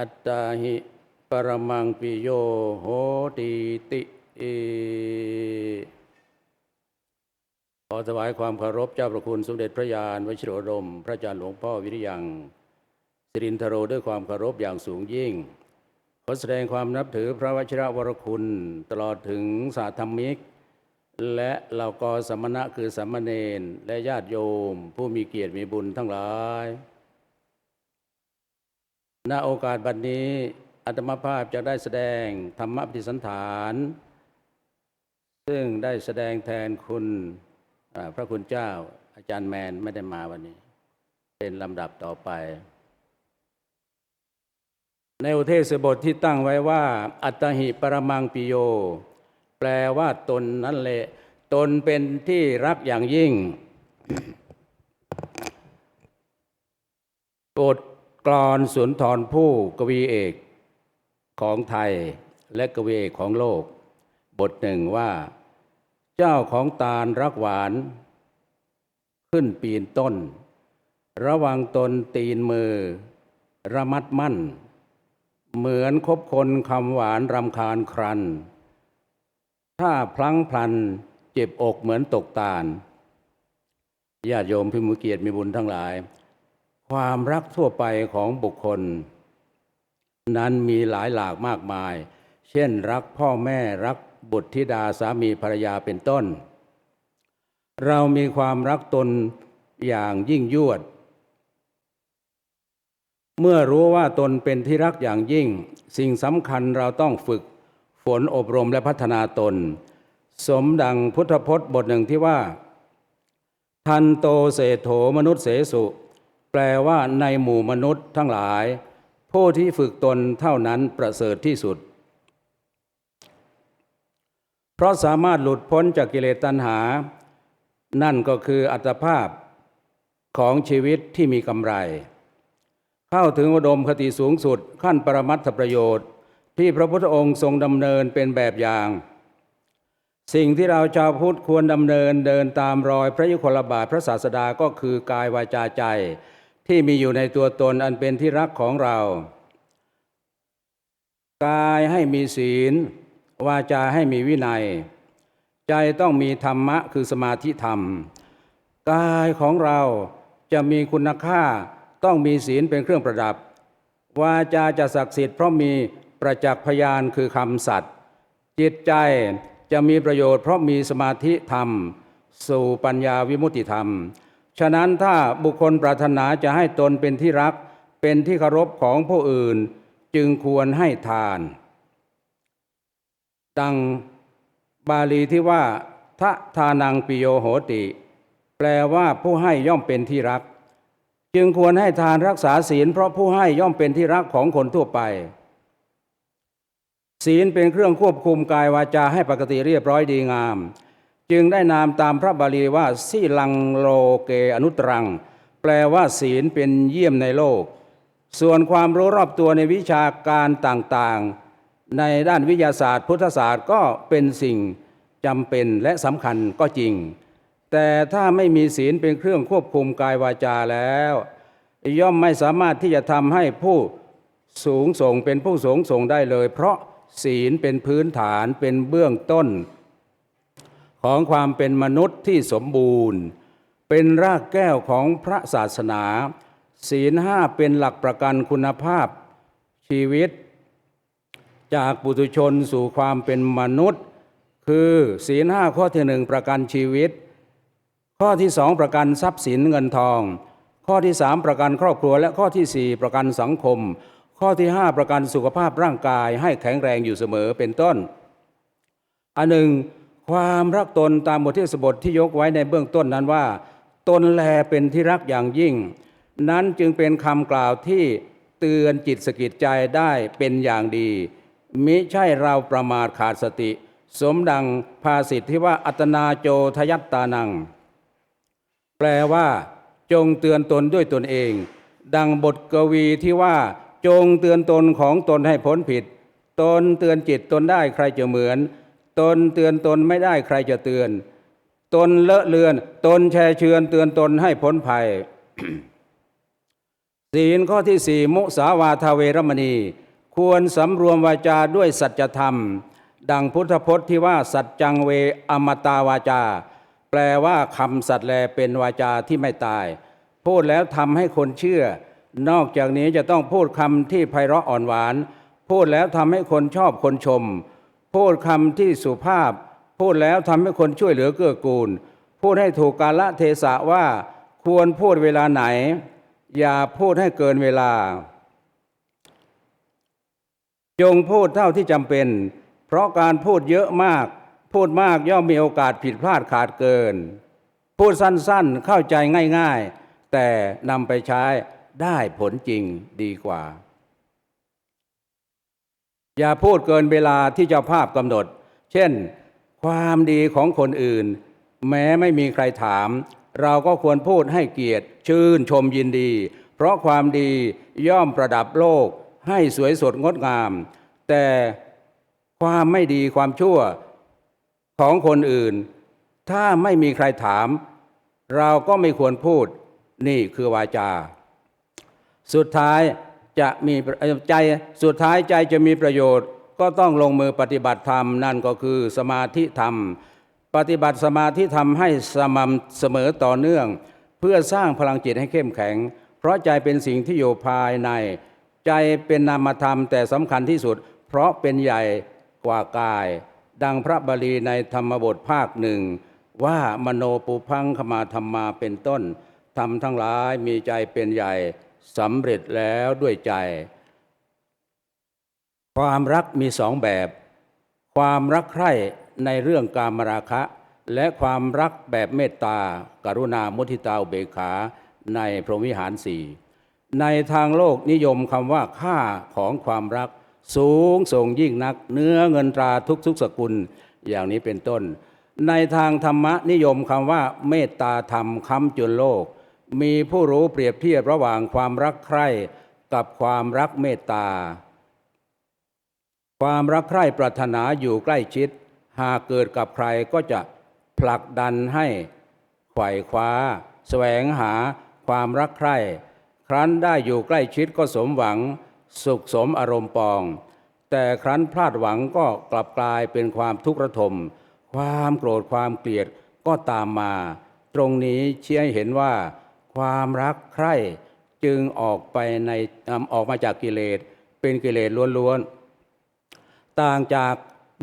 อัตตาหิปรมังปิโยโหติติเอขอถวายความเคารพเจ้าประคุณสมเด็จพระยานวชิโรดม พระอาจารย์หลวงพ่อวิริยังสิรินทโรด้วยความเคารพอย่างสูงยิ่ง ขอแสดงความนับถือพระวชิระวรคุณ ตลอดถึงสาธรรมิก และเหล่ากอสมณะคือสามมเณรและญาติโยม ผู้มีเกียรติมีบุญทั้งหลาย ณโอกาสบัดนนี้อาตมาภาพจะได้แสดงธรรมปฏิสันฐาน ซึ่งได้แสดงแทนคุณพระคุณเจ้าอาจารย์แมนไม่ได้มาวันนี้ เป็นลำดับต่อไป ในอุเทศบทที่ตั้งไว้ว่า อัตหิปรมังปิโย แปลว่าตนนั่นแหละตนเป็นที่รักอย่างยิ่งบท กลอนสุนทรภู่กวีเอกของไทยและกวีเอกของโลก บทหนึ่งว่า เจ้าของตาลรักหวาน ขึ้นปีนต้น ระวังตนตีนมือ ระมัดมั่น เหมือนคบคนคำหวานรำคาญครัน ถ้าพลั้งพลันเจ็บอกเหมือนตกตาลญาติโยมพิมุเกียรติมีบุญทั้งหลาย ความรักทั่วไปของบุคคล นั้นมีหลายหลากมากมาย เช่นรักพ่อแม่รักบุตรธิดาสามีภรรยาเป็นต้น เรามีความรักตนอย่างยิ่งยวด เมื่อรู้ว่าตนเป็นที่รักอย่างยิ่ง สิ่งสำคัญเราต้องฝึกฝนอบรมและพัฒนาตน สมดังพุทธพจน์บทหนึ่งที่ว่า ทันโตเศโถมนุษย์เสสุ แปลว่าในหมู่มนุษย์ทั้งหลาย ผู้ที่ฝึกตนเท่านั้นประเสริฐที่สุด เพราะสามารถหลุดพ้นจากกิเลสตัณหา นั่นก็คืออัตภาพของชีวิตที่มีกำไร เข้าถึงอุดมคติสูงสุดขั้นปรมัตถประโยชน์ ที่พระพุทธองค์ทรงดำเนินเป็นแบบอย่าง สิ่งที่เราชาวพุทธควรดำเนินเดินตามรอยพระยุคลบาทพระศาสดาก็คือกายวาจาใจ ที่มีอยู่ในตัวตนอันเป็นที่รักของเรา กายให้มีศีล วาจาให้มีวินัย ใจต้องมีธรรมะคือสมาธิธรรม กายของเราจะมีคุณค่าต้องมีศีลเป็นเครื่องประดับ วาจาจะศักดิ์สิทธิ์เพราะมีประจักษ์พยานคือคำสัตย์จิตใจจะมีประโยชน์เพราะมีสมาธิธรรม สู่ปัญญาวิมุตติธรรม ฉะนั้นถ้าบุคคลปรารถนาจะให้ตนเป็นที่รัก เป็นที่เคารพของผู้อื่นจึงควรให้ทาน ดังบาลีที่ว่าทะทานังปิโยโหติ แปลว่าผู้ให้ย่อมเป็นที่รัก จึงควรให้ทานรักษาศีล เพราะผู้ให้ย่อมเป็นที่รักของคนทั่วไป ศีลเป็นเครื่องควบคุมกายวาจาให้ปกติเรียบร้อยดีงาม จึงได้นามตามพระบาลีว่าสีลังโลเกอนุตรัง แปลว่าศีลเป็นเยี่ยมในโลก ส่วนความรู้รอบตัวในวิชาการต่างๆ ในด้านวิทยาศาสตร์ พุทธศาสตร์ก็เป็นสิ่งจำเป็นและสำคัญก็จริง แต่ถ้าไม่มีศีลเป็นเครื่องควบคุมกายวาจาแล้ว ย่อมไม่สามารถที่จะทำให้ผู้สูงส่งเป็นผู้สูงส่งได้เลย เพราะศีลเป็นพื้นฐานเป็นเบื้องต้น ของความเป็นมนุษย์ที่สมบูรณ์ เป็นรากแก้วของพระศาสนา ศีลห้าเป็นหลักประกันคุณภาพชีวิต จากปุถุชนสู่ความเป็นมนุษย์ คือศีลห้าข้อที่หนึ่งประกันชีวิต ข้อที่สองประกันทรัพย์สินเงินทอง ข้อที่สามประกันครอบครัว และข้อที่สี่ประกันสังคม ข้อที่ห้าประกันสุขภาพร่างกายให้แข็งแรงอยู่เสมอเป็นต้น อันหนึ่ง ความรักตนตามบทที่สบทที่ยกไว้ในเบื้องต้นนั้นว่า ตนแลเป็นที่รักอย่างยิ่ง นั้นจึงเป็นคำกล่าวที่เตือนจิตสกิดใจได้เป็นอย่างดี มิใช่เราประมาทขาดสติ สมดังภาษิตที่ว่าอัตนาโจทยัตตานัง แปลว่า จงเตือนตนด้วยตนเอง ดังบทกวีที่ว่า จงเตือนตนของตนให้พ้นผิด ตนเตือนจิตตนได้ใครจะเหมือน ตนเตือนตนไม่ได้ใครจะเตือน ตนเลอะเลือน ตนแช่เชือนเตือนตนให้พ้นภัย ศีลข้อที่สี่มุสาวาทาเวรมณี ควรสำรวมวาจาด้วยสัจธรรม ดังพุทธพจน์ที่ว่าสัจจังเวอมตาวาจา แปลว่าคำสัตย์แลเป็นวาจาที่ไม่ตาย พูดแล้วทำให้คนเชื่อ นอกจากนี้จะต้องพูดคำที่ไพเราะอ่อนหวาน พูดแล้วทำให้คนชอบคนชม พูดคำที่สุภาพ พูดแล้วทำให้คนช่วยเหลือเกื้อกูล พูดให้ถูกกาลเทศะว่าควรพูดเวลาไหน อย่าพูดให้เกินเวลา จงพูดเท่าที่จำเป็น เพราะการพูดเยอะมาก พูดมากย่อมมีโอกาสผิดพลาดขาดเกิน พูดสั้นๆเข้าใจง่าย ๆ แต่นำไปใช้ได้ผลจริงดีกว่า อย่าพูดเกินเวลาที่เจ้าภาพกำหนด เช่น ความดีของคนอื่น แม้ไม่มีใครถาม เราก็ควรพูดให้เกียรติ ชื่นชมยินดี เพราะความดีย่อมประดับโลก ให้สวยสดงดงาม แต่ความไม่ดีความชั่วของคนอื่น ถ้าไม่มีใครถาม เราก็ไม่ควรพูดนี่คือวาจา สุดท้าย จะมีใจสุดท้ายใจจะมีประโยชน์ ก็ต้องลงมือปฏิบัติธรรมนั่นก็คือสมาธิธรรม ปฏิบัติสมาธิธรรมให้สม่ำเสมอต่อเนื่อง เพื่อสร้างพลังจิตให้เข้มแข็ง เพราะใจเป็นสิ่งที่อยู่ภายใน ใจเป็นนามธรรมแต่สำคัญที่สุด เพราะเป็นใหญ่กว่ากาย ดังพระบาลีในธรรมบทภาคหนึ่งว่ามโนปุพังขมาธรรมาเป็นต้นทำทั้งหลายมีใจเป็นใหญ่ สำเร็จแล้วด้วยใจ ความรักมีสองแบบ ความรักใคร่ในเรื่องการมราคะ และความรักแบบเมตตา กรุณามุทิตาอุเบกขาในพรหมวิหารสี่ในทางโลกนิยมคำว่าค่าของความรัก สูงส่งยิ่งนัก เนื้อเงินตราทุกทุกสกุลอย่างนี้เป็นต้น ในทางธรรมนิยมคำว่าเมตตาธรรมค้ำจุนโลก มีผู้รู้เปรียบเทียบระหว่างความรักใคร่กับความรักเมตตา ความรักใคร่ปรารถนาอยู่ใกล้ชิด หากเกิดกับใครก็จะผลักดันให้ไขว่คว้า แสวงหาความรักใคร่ ครั้นได้อยู่ใกล้ชิดก็สมหวัง สุขสมอารมณ์ปอง แต่ครั้นพลาดหวังก็กลับกลายเป็นความทุกข์ระทม ความโกรธความเกลียดก็ตามมา ตรงนี้เชี้ให้เห็นว่า ความรักใคร่จึงออกไปในออกมาจากกิเลสเป็นกิเลสล้วนๆต่างจาก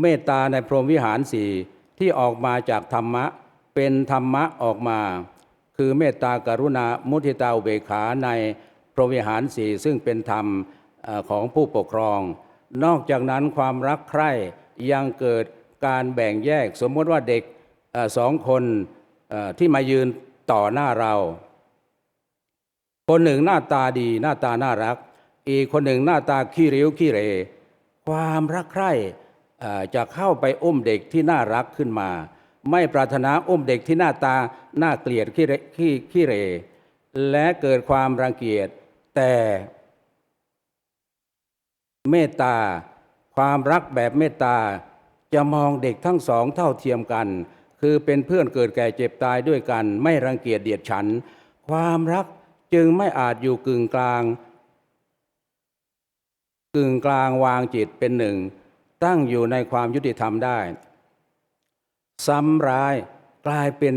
เมตตาในพรหมวิหารสี่ที่ออกมาจากธรรมะ เป็นธรรมะออกมา คือเมตตากรุณามุทิตาอุเบกขาในพรหมวิหารสี่ซึ่งเป็นธรรมของผู้ปกครอง นอกจากนั้นความรักใคร่ยังเกิดการแบ่งแยกสมมติว่าเด็กอสองคนที่มายืนต่อหน้าเรา คนหนึ่งหน้าตาดีหน้าตาน่ารัก อีกคนหนึ่งหน้าตาขี้ริ้วขี้เร ความรักใคร่จะเข้าไปอุ้มเด็กที่น่ารักขึ้นมา ไม่ปรารถนาอุ้มเด็กที่หน้าตาน่าเกลียดขี้เรขี้ขี้เร และเกิดความรังเกียจแต่เมตตา ความรักแบบเมตตาจะมองเด็กทั้งสองเท่าเทียมกัน คือเป็นเพื่อนเกิดแก่เจ็บตายด้วยกัน ไม่รังเกียจเดียดฉัน ความรัก จึงไม่อาจอยู่กึ่งกลาง กึ่งกลางวางจิตเป็นหนึ่ง ตั้งอยู่ในความยุติธรรมได้ ซ้ำร้ายกลายเป็น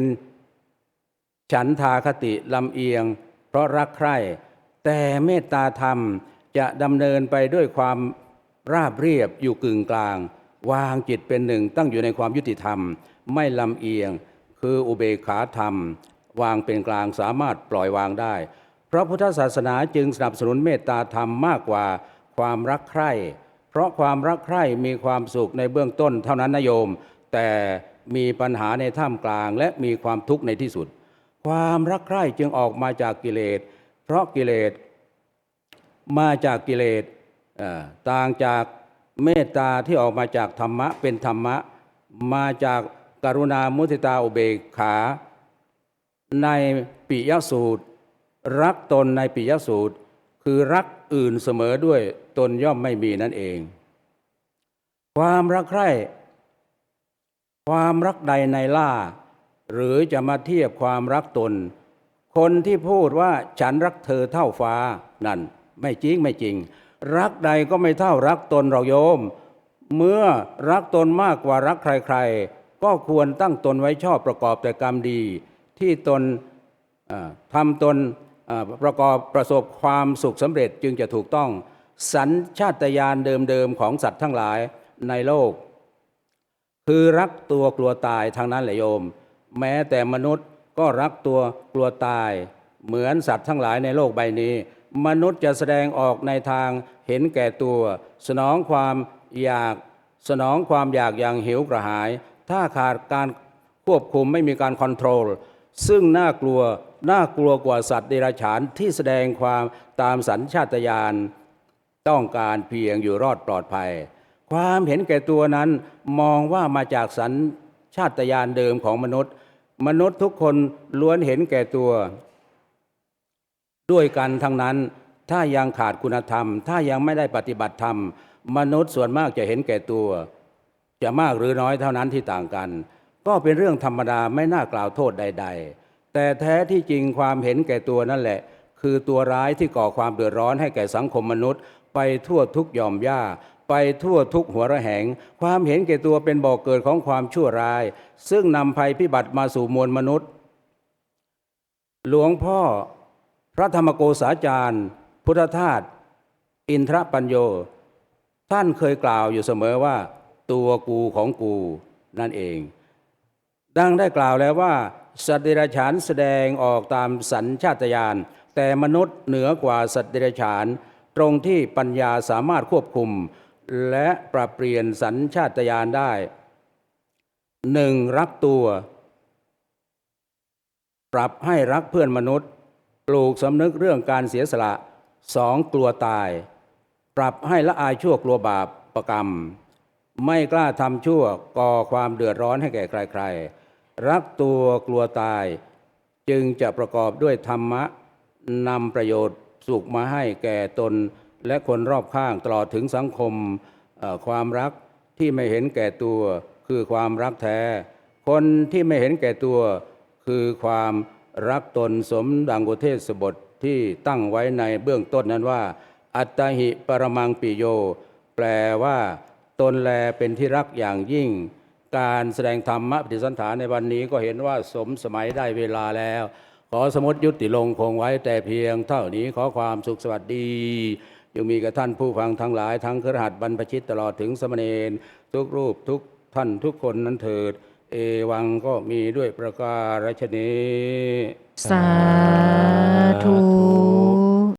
ฉันทาคติลำเอียง เพราะรักใคร่ แต่เมตตาธรรมจะดำเนินไปด้วยความราบเรียบอยู่กึ่งกลาง วางจิตเป็นหนึ่ง ตั้งอยู่ในความยุติธรรม ไม่ลำเอียง คืออุเบกขาธรรม วางเป็นกลางสามารถปล่อยวางได้ พระพุทธศาสนาจึงสนับสนุนเมตตาธรรมมากกว่าความรักใคร่ เพราะความรักใคร่มีความสุขในเบื้องต้นเท่านั้นนะโยม แต่มีปัญหาในท่ามกลางและมีความทุกข์ในที่สุด ความรักใคร่จึงออกมาจากกิเลส เพราะกิเลสมาจากกิเลสต่างจากเมตตาที่ออกมาจากธรรมะเป็นธรรมะ มาจากกรุณามุทิตาอุเบกขา ในปิยสูตร รักตนในปิยสูตร คือรักอื่นเสมอด้วยตนย่อมไม่มีนั่นเอง ความรักใคร่ความรักใดในล่า หรือจะมาเทียบความรักตน คนที่พูดว่าฉันรักเธอเท่าฟ้านั่นไม่จริงไม่จริง รักใดก็ไม่เท่ารักตนเราโยม เมื่อรักตนมากกว่ารักใครๆ ก็ควรตั้งตนไว้ชอบประกอบแต่กรรมดี ที่ตนทำตนประกอบประสบความสุขสำเร็จจึงจะถูกต้อง สัญชาตญาณเดิมๆของสัตว์ทั้งหลายในโลก คือรักตัวกลัวตายทางนั้นแหละโยม แม้แต่มนุษย์ก็รักตัวกลัวตาย เหมือนสัตว์ทั้งหลายในโลกใบนี้ มนุษย์จะแสดงออกในทางเห็นแก่ตัว สนองความอยากสนองความอยากอย่างหิวกระหาย ถ้าขาดการควบคุมไม่มีการคอนโทรล ซึ่งน่ากลัวน่ากลัวกว่าสัตว์เดรัจฉานที่แสดงความตามสัญชาตญาณต้องการเพียงอยู่รอดปลอดภัย ความเห็นแก่ตัวนั้นมองว่ามาจากสัญชาตญาณเดิมของมนุษย์ มนุษย์ทุกคนล้วนเห็นแก่ตัว ด้วยกันทั้งนั้น ถ้ายังขาดคุณธรรม ถ้ายังไม่ได้ปฏิบัติธรรม มนุษย์ส่วนมากจะเห็นแก่ตัว จะมากหรือน้อยเท่านั้นที่ต่างกัน ก็เป็นเรื่องธรรมดาไม่น่ากล่าวโทษใด ๆ แต่แท้ที่จริงความเห็นแก่ตัวนั่นแหละ คือตัวร้ายที่ก่อความเดือดร้อนให้แก่สังคมมนุษย์ ไปทั่วทุกย่อมย่า ไปทั่วทุกหัวระแหง ความเห็นแก่ตัวเป็นบ่อกเกิดของความชั่วร้าย ซึ่งนำภัยพิบัติมาสู่มวลมนุษย์ หลวงพ่อพระธรรมโกษาจารย์ พุทธทาสอินทรปัญโย ท่านเคยกล่าวอยู่เสมอว่า ตัวกูของกูนั่นเอง ดังได้กล่าวแล้วว่า สัตว์เดรัจฉานแสดงออกตามสัญชาตญาณแต่มนุษย์เหนือกว่าสัตว์เดรัจฉาน ตรงที่ปัญญาสามารถควบคุม และปรับเปลี่ยนสัญชาตญาณได้หนึ่งรักตัว ปรับให้รักเพื่อนมนุษย์ ปลูกสำนึกเรื่องการเสียสละสองกลัวตาย ปรับให้ละอายชั่วกลัวบาปประกรรม ไม่กล้าทำชั่วก่อความเดือดร้อนให้แก่ใครๆ รักตัวกลัวตาย จึงจะประกอบด้วยธรรมะนำประโยชน์สุขมาให้แก่ตน และคนรอบข้างตลอดถึงสังคมความรักที่ไม่เห็นแก่ตัวคือความรักแท้ คนที่ไม่เห็นแก่ตัว คือความรักตนสมดังกุเทศบทที่ตั้งไว้ในเบื้องต้นนั้นว่า อัตหิปรมังปิโย แปลว่า ตนแลเป็นที่รักอย่างยิ่ง การแสดงธรรมะปฏิสันฐานในวันนี้ก็เห็นว่าสมสมัยได้เวลาแล้ว ขอสมมติยุติลงคงไว้แต่เพียงเท่านี้ขอความสุขสวัสดียังมีกับท่านผู้ฟังทั้งหลายทั้งครหัสบรรพชิตตลอดถึงสมณเณรทุกรูปทุกท่านทุกคนนั้นเถิด เอวังก็มีด้วยประการฉนี้สาธุ